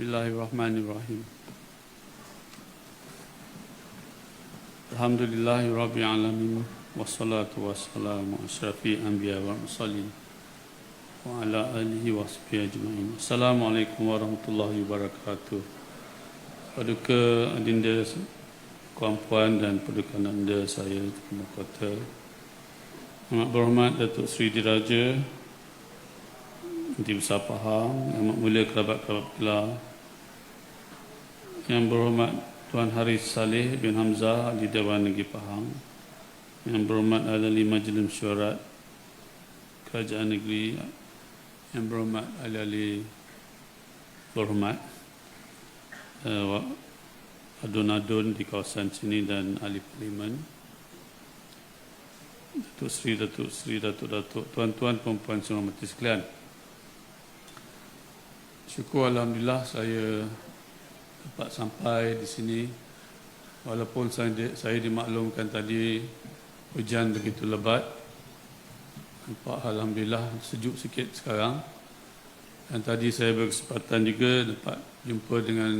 Bismillahirrahmanirrahim. Alhamdulillahi Rabbil Alamin Wassalatu wassalamu asrafi anbiya wa mursalin. Wa ala alihi wa sahbihi ajma'in. Assalamualaikum warahmatullahi wabarakatuh. Paduka adinda Puan dan paduka anda saya di Kota. Amat berhormat Datuk Seri Diraja Menteri Besar Pahang Yang mulia kerabat-kerabat Pilar Yang berhormat Tuan Haris Saleh bin Hamzah Ahli Dewan Negeri Pahang. Yang berhormat Ahli Majlis Syuarat Kerajaan Negeri. Yang berhormat Ahli-ahli Berhormat uh, Adun-adun di kawasan sini dan Ahli Parlimen. Datuk Seri, Datuk Seri, Datuk Datuk Tuan-tuan, perempuan semua mati sekalian. Syukur Alhamdulillah saya dapat sampai di sini. Walaupun saya, di, saya dimaklumkan tadi hujan begitu lebat. Nampak Alhamdulillah sejuk sikit sekarang. Dan tadi saya berkesempatan juga dapat jumpa dengan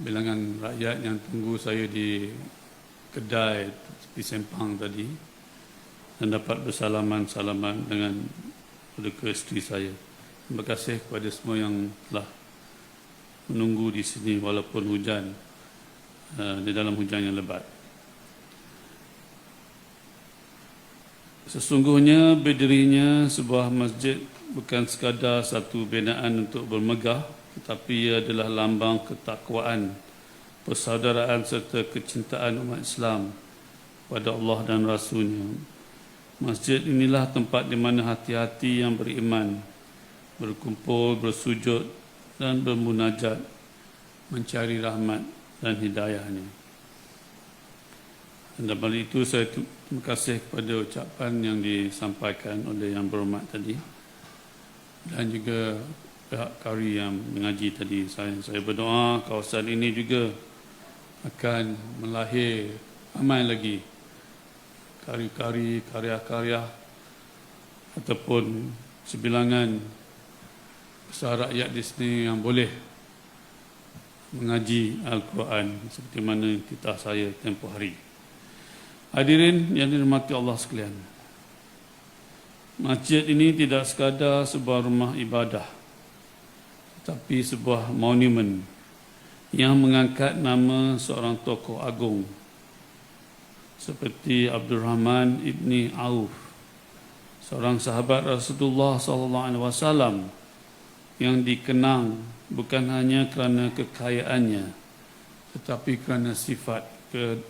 bilangan rakyat yang tunggu saya di kedai tepi sempang tadi. Dan dapat bersalaman-salaman dengan kedua isteri saya. Terima kasih kepada semua yang telah menunggu di sini walaupun hujan uh, di dalam hujan yang lebat. Sesungguhnya berdirinya sebuah masjid bukan sekadar satu binaan untuk bermegah tetapi ia adalah lambang ketakwaan, persaudaraan serta kecintaan umat Islam pada Allah dan Rasulnya. Masjid inilah tempat di mana hati-hati yang beriman berkumpul, bersujud dan bermunajat mencari rahmat dan hidayahnya. Dan dalam itu saya terima kasih kepada ucapan yang disampaikan oleh yang berhormat tadi dan juga pihak kari yang mengaji tadi. Saya, saya berdoa kawasan ini juga akan melahir ramai lagi kari-kari, karya-karya ataupun sebilangan rakyat di sini yang boleh mengaji Al-Quran seperti mana kita saya tempoh hari. Hadirin yang dirahmati Allah sekalian. Masjid ini tidak sekadar sebuah rumah ibadah tetapi sebuah monumen yang mengangkat nama seorang tokoh agung seperti Abdul Rahman ibni Auf seorang sahabat Rasulullah sallallahu alaihi wasallam yang dikenang bukan hanya kerana kekayaannya tetapi kerana sifat ke,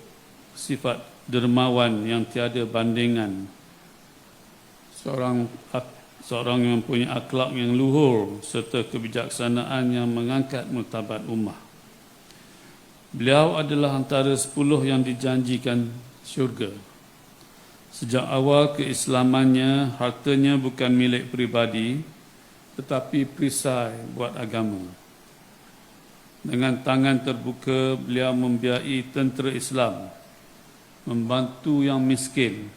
sifat dermawan yang tiada bandingan. Seorang seorang yang punya akhlak yang luhur serta kebijaksanaan yang mengangkat martabat ummah. Beliau adalah antara sepuluh yang dijanjikan syurga. Sejak awal keislamannya hartanya bukan milik pribadi tetapi perisai buat agama. Dengan tangan terbuka beliau membiayai tentera Islam membantu yang miskin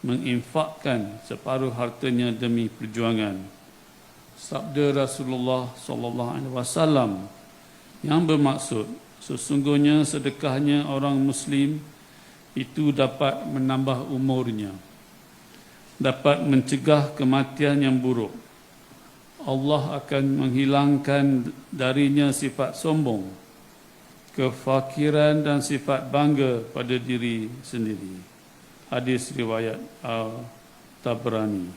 menginfakkan separuh hartanya demi perjuangan. Sabda Rasulullah sallallahu alaihi wasallam yang bermaksud sesungguhnya sedekahnya orang muslim itu dapat menambah umurnya dapat mencegah kematian yang buruk Allah akan menghilangkan darinya sifat sombong, kefakiran dan sifat bangga pada diri sendiri. Hadis riwayat Al-Tabrani.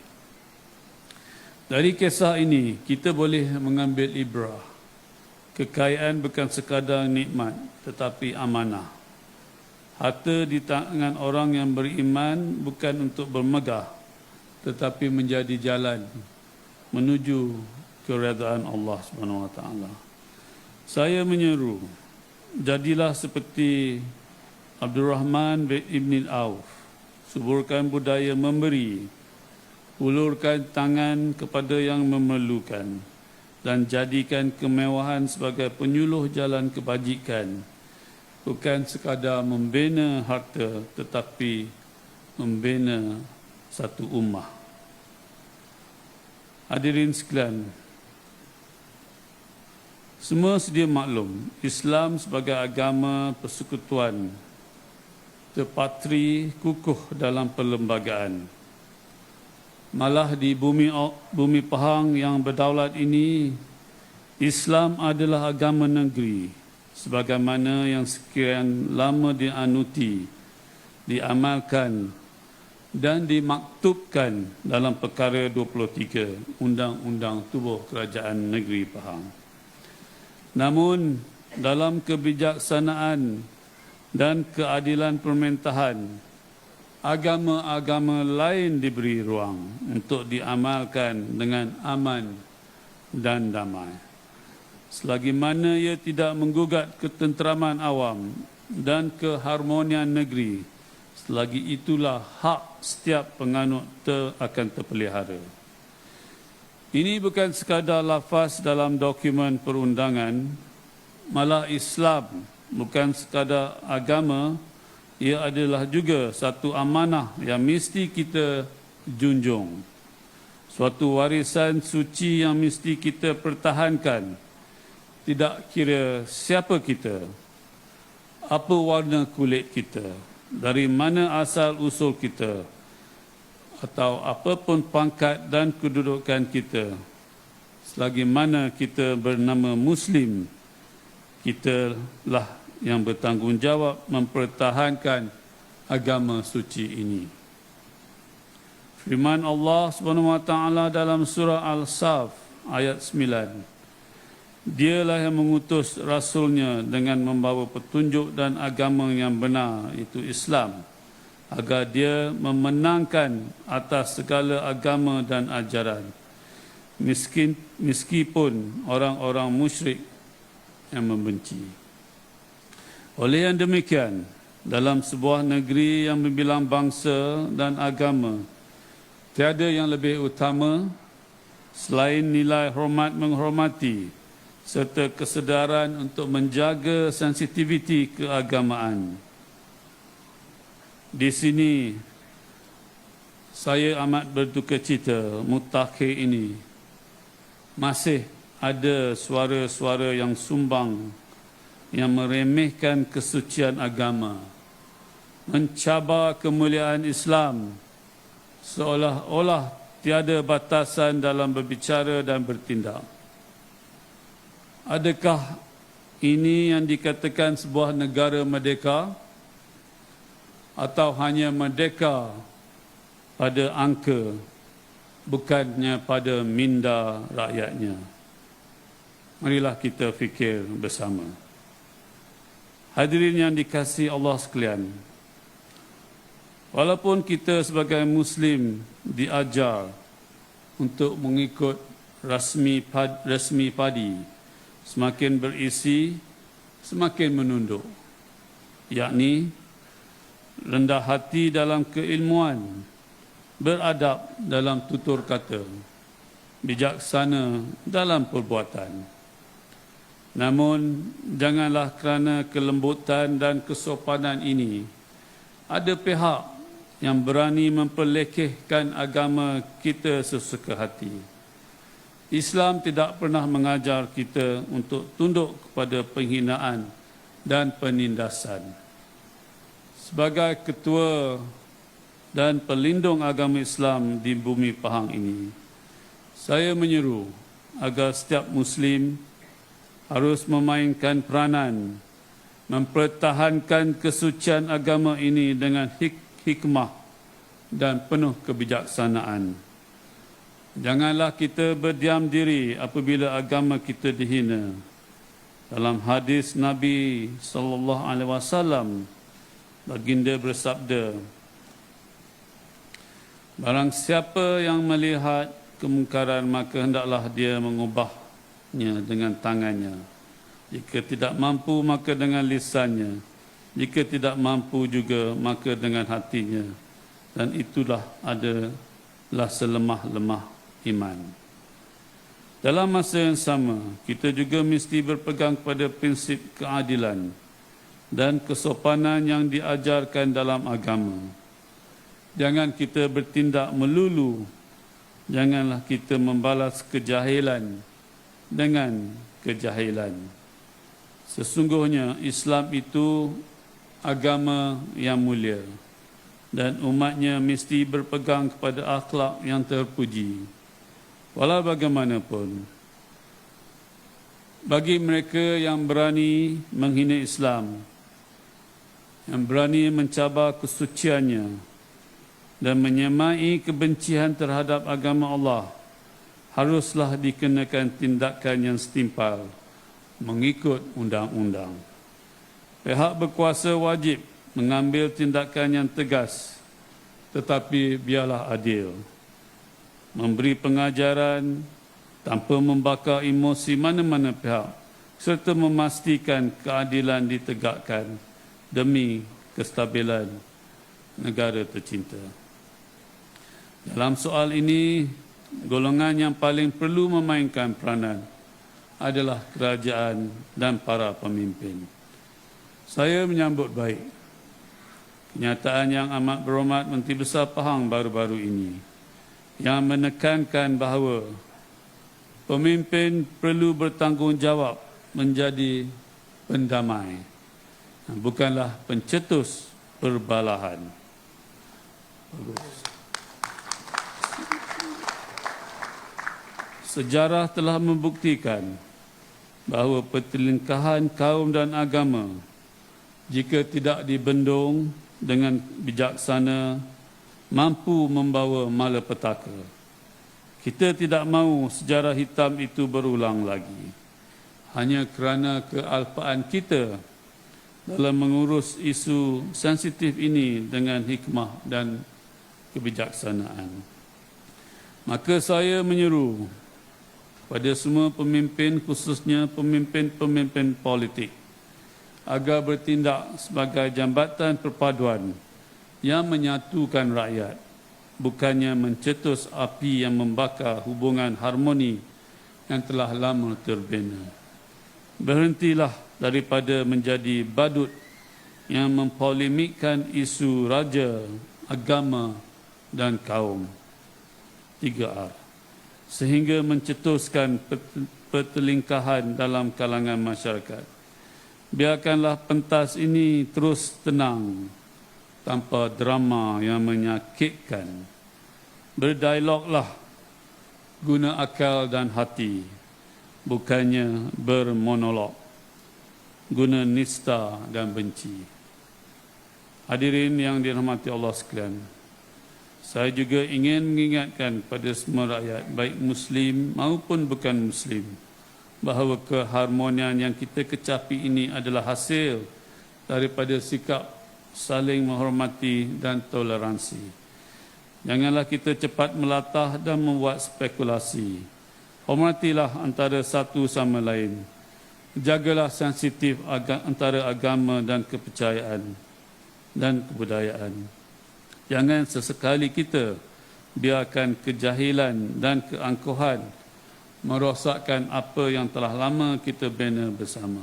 Dari kisah ini, kita boleh mengambil ibrah. Kekayaan bukan sekadar nikmat, tetapi amanah. Harta di tangan orang yang beriman bukan untuk bermegah, tetapi menjadi jalan menuju keredaan Allah Subhanahu Wa Taala. Saya menyeru, jadilah seperti Abdul Rahman bin Auf, suburkan budaya memberi, ulurkan tangan kepada yang memerlukan dan jadikan kemewahan sebagai penyuluh jalan kebajikan bukan sekadar membina harta tetapi membina satu ummah. Hadirin sekalian, Semua sedia maklum, Islam sebagai agama persekutuan terpatri kukuh dalam perlembagaan. Malah di bumi bumi Pahang yang berdaulat ini, Islam adalah agama negeri sebagaimana yang sekian lama dianuti, diamalkan dan dimaktubkan dalam perkara 23 Undang-Undang Tubuh Kerajaan Negeri Pahang. Namun dalam kebijaksanaan dan keadilan pemerintahan, agama-agama lain diberi ruang untuk diamalkan dengan aman dan damai selagi mana ia tidak menggugat ketenteraman awam dan keharmonian negeri selagi itulah hak setiap penganut ter akan terpelihara. Ini bukan sekadar lafaz dalam dokumen perundangan. Malah Islam bukan sekadar agama ia adalah juga satu amanah yang mesti kita junjung. Suatu warisan suci yang mesti kita pertahankan. Tidak kira siapa kita, apa warna kulit kita, dari mana asal usul kita, atau apapun pangkat dan kedudukan kita, selagi mana kita bernama Muslim, kita lah yang bertanggungjawab mempertahankan agama suci ini. Firman Allah Subhanahu wa taala dalam surah Al-Saf ayat 9 Dialah yang mengutus Rasulnya dengan membawa petunjuk dan agama yang benar, itu Islam, agar dia memenangkan atas segala agama dan ajaran, miskin, meskipun orang-orang musyrik yang membenci. Oleh yang demikian, dalam sebuah negeri yang berbilang bangsa dan agama, tiada yang lebih utama selain nilai hormat menghormati serta kesedaran untuk menjaga sensitiviti keagamaan. Di sini saya amat berduka cita mutakhir ini masih ada suara-suara yang sumbang yang meremehkan kesucian agama, mencabar kemuliaan Islam seolah-olah tiada batasan dalam berbicara dan bertindak. Adakah ini yang dikatakan sebuah negara merdeka atau hanya merdeka pada angka bukannya pada minda rakyatnya? Marilah kita fikir bersama. Hadirin yang dikasihi Allah sekalian, walaupun kita sebagai Muslim diajar untuk mengikut rasmi pad, rasmi padi, semakin berisi, semakin menunduk. Yakni, rendah hati dalam keilmuan, beradab dalam tutur kata, bijaksana dalam perbuatan. Namun, janganlah kerana kelembutan dan kesopanan ini, ada pihak yang berani memperlekehkan agama kita sesuka hati. Islam tidak pernah mengajar kita untuk tunduk kepada penghinaan dan penindasan. Sebagai ketua dan pelindung agama Islam di bumi Pahang ini, saya menyeru agar setiap Muslim harus memainkan peranan mempertahankan kesucian agama ini dengan hik hikmah dan penuh kebijaksanaan. Janganlah kita berdiam diri apabila agama kita dihina. Dalam hadis Nabi sallallahu alaihi wasallam baginda bersabda Barang siapa yang melihat kemungkaran maka hendaklah dia mengubahnya dengan tangannya. Jika tidak mampu maka dengan lisannya. Jika tidak mampu juga maka dengan hatinya. Dan itulah adalah selemah-lemah iman. Dalam masa yang sama, kita juga mesti berpegang pada prinsip keadilan dan kesopanan yang diajarkan dalam agama. Jangan kita bertindak melulu, janganlah kita membalas kejahilan dengan kejahilan. Sesungguhnya Islam itu agama yang mulia dan umatnya mesti berpegang kepada akhlak yang terpuji. Walau bagaimanapun, bagi mereka yang berani menghina Islam, yang berani mencabar kesuciannya dan menyemai kebencian terhadap agama Allah, haruslah dikenakan tindakan yang setimpal mengikut undang-undang. Pihak berkuasa wajib mengambil tindakan yang tegas tetapi biarlah adil. Memberi pengajaran tanpa membakar emosi mana-mana pihak serta memastikan keadilan ditegakkan demi kestabilan negara tercinta. Dalam soal ini, golongan yang paling perlu memainkan peranan adalah kerajaan dan para pemimpin. Saya menyambut baik kenyataan yang amat berhormat Menteri Besar Pahang baru-baru ini yang menekankan bahawa pemimpin perlu bertanggungjawab menjadi pendamai bukanlah pencetus perbalahan. Sejarah telah membuktikan bahawa pertelingkahan kaum dan agama jika tidak dibendung dengan bijaksana mampu membawa malapetaka. Kita tidak mahu sejarah hitam itu berulang lagi. Hanya kerana kealpaan kita dalam mengurus isu sensitif ini dengan hikmah dan kebijaksanaan. Maka saya menyeru pada semua pemimpin khususnya pemimpin-pemimpin politik agar bertindak sebagai jambatan perpaduan yang menyatukan rakyat bukannya mencetus api yang membakar hubungan harmoni yang telah lama terbina. Berhentilah daripada menjadi badut yang mempolemikkan isu raja, agama dan kaum. 3R sehingga mencetuskan pertelingkahan dalam kalangan masyarakat. Biarkanlah pentas ini terus tenang tanpa drama yang menyakitkan. Berdialoglah guna akal dan hati bukannya bermonolog guna nista dan benci. Hadirin yang dirahmati Allah sekalian, saya juga ingin mengingatkan pada semua rakyat, baik Muslim maupun bukan Muslim, bahawa keharmonian yang kita kecapi ini adalah hasil daripada sikap saling menghormati dan toleransi. Janganlah kita cepat melatah dan membuat spekulasi. Hormatilah antara satu sama lain. Jagalah sensitif antara agama dan kepercayaan dan kebudayaan. Jangan sesekali kita biarkan kejahilan dan keangkuhan merosakkan apa yang telah lama kita bina bersama.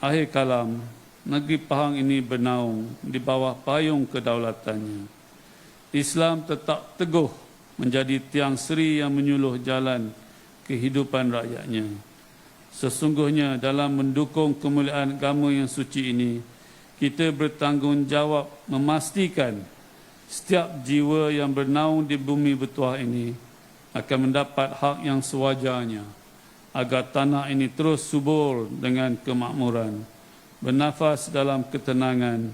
Akhir kalam, negeri Pahang ini bernaung di bawah payung kedaulatannya. Islam tetap teguh menjadi tiang seri yang menyuluh jalan kehidupan rakyatnya. Sesungguhnya dalam mendukung kemuliaan agama yang suci ini, kita bertanggungjawab memastikan setiap jiwa yang bernaung di bumi bertuah ini akan mendapat hak yang sewajarnya agar tanah ini terus subur dengan kemakmuran, bernafas dalam ketenangan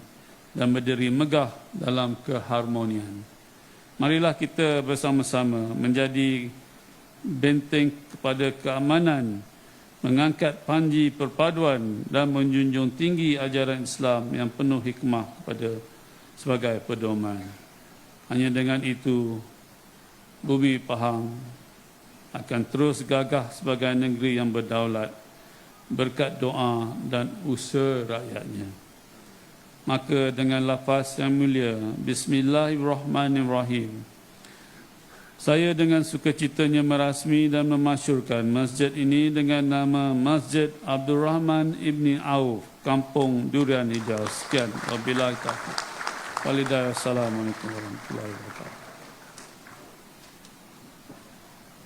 dan berdiri megah dalam keharmonian. Marilah kita bersama-sama menjadi benteng kepada keamanan mengangkat panji perpaduan dan menjunjung tinggi ajaran Islam yang penuh hikmah kepada sebagai pedoman. Hanya dengan itu, bumi Pahang akan terus gagah sebagai negeri yang berdaulat berkat doa dan usaha rakyatnya. Maka dengan lafaz yang mulia, Bismillahirrahmanirrahim. Saya dengan sukacitanya merasmi dan memasyurkan masjid ini dengan nama Masjid Abdul Rahman Ibni Auf, Kampung Durian Hijau. Sekian. Wabillahi taufiq. Walida'i. Assalamualaikum warahmatullahi wabarakatuh.